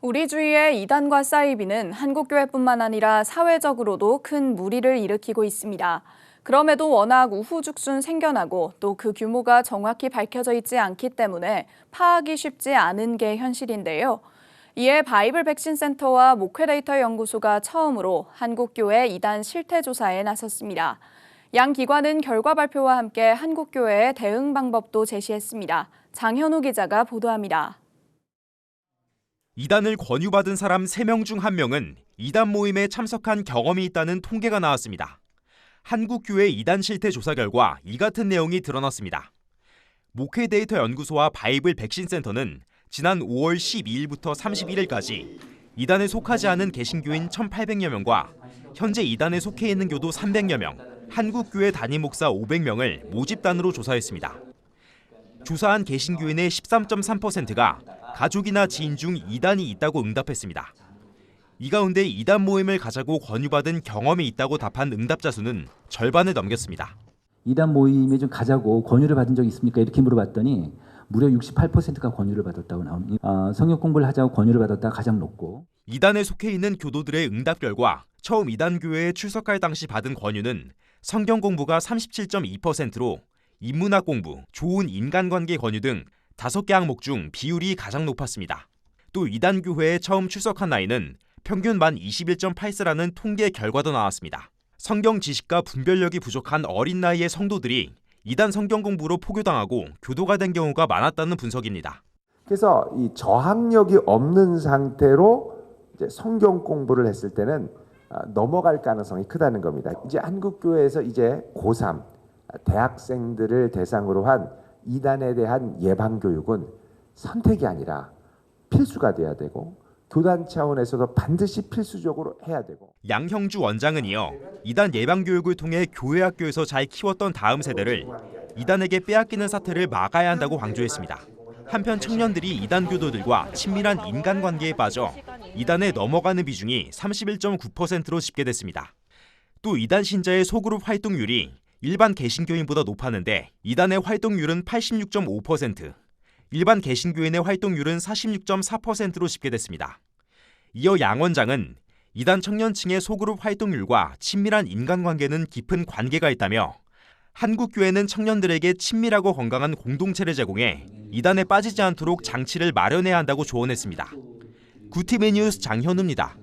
우리 주위의 이단과 사이비는 한국교회뿐만 아니라 사회적으로도 큰 무리를 일으키고 있습니다. 그럼에도 워낙 우후죽순 생겨나고 또 그 규모가 정확히 밝혀져 있지 않기 때문에 파악이 쉽지 않은 게 현실인데요. 이에 바이블 백신 센터와 목회 데이터 연구소가 처음으로 한국교회 이단 실태 조사에 나섰습니다. 양 기관은 결과 발표와 함께 한국교회의 대응 방법도 제시했습니다. 장현우 기자가 보도합니다. 이단을 권유받은 사람 3명 중 1명은 이단 모임에 참석한 경험이 있다는 통계가 나왔습니다. 한국교회 이단 실태 조사 결과 이 같은 내용이 드러났습니다. 목회 데이터 연구소와 바이블 백신 센터는 지난 5월 12일부터 31일까지 이단에 속하지 않은 개신교인 1,800여 명과 현재 이단에 속해 있는 교도 300여 명, 한국교회 담임 목사 500명을 모집단으로 조사했습니다. 조사한 개신교인의 13.3%가 가족이나 지인 중 이단이 있다고 응답했습니다. 이 가운데 이단 모임을 가자고 권유받은 경험이 있다고 답한 응답자 수는 절반을 넘겼습니다. 이단 모임에 좀 가자고 권유를 받은 적이 있습니까? 이렇게 물어봤더니 무려 68%가 권유를 받았다고 나옵니다. 아, 성역 공부를 하자고 권유를 받았다가 가장 높고 이단에 속해 있는 교도들의 응답 결과 처음 이단 교회에 출석할 당시 받은 권유는 성경 공부가 37.2%로 인문학 공부, 좋은 인간관계 권유 등 다섯 개 항목 중 비율이 가장 높았습니다. 또 이단 교회에 처음 출석한 나이는 평균 만 21.8세라는 통계 결과도 나왔습니다. 성경 지식과 분별력이 부족한 어린 나이의 성도들이 이단 성경 공부로 포교당하고 교도가 된 경우가 많았다는 분석입니다. 그래서 이 저항력이 없는 상태로 성경 공부를 했을 때는 아, 넘어갈 가능성이 크다는 겁니다. 이제 한국 교회에서 이제 고3 대학생들을 대상으로 한 이단에 대한 예방 교육은 선택이 아니라 필수가 돼야 되고 교단 차원에서도 반드시 필수적으로 해야 되고 양형주 원장은 이어 이단 예방 교육을 통해 교회 학교에서 잘 키웠던 다음 세대를 이단에게 빼앗기는 사태를 막아야 한다고 강조했습니다. 한편 청년들이 이단 교도들과 친밀한 인간관계에 빠져 이단에 넘어가는 비중이 31.9%로 집계됐습니다. 또 이단 신자의 소그룹 활동률이 일반 개신교인보다 높았는데 이단의 활동률은 86.5%, 일반 개신교인의 활동률은 46.4%로 집계됐습니다. 이어 양 원장은 이단 청년층의 소그룹 활동률과 친밀한 인간관계는 깊은 관계가 있다며 한국 교회는 청년들에게 친밀하고 건강한 공동체를 제공해 이단에 빠지지 않도록 장치를 마련해야 한다고 조언했습니다. 구티메 뉴스 장현우입니다.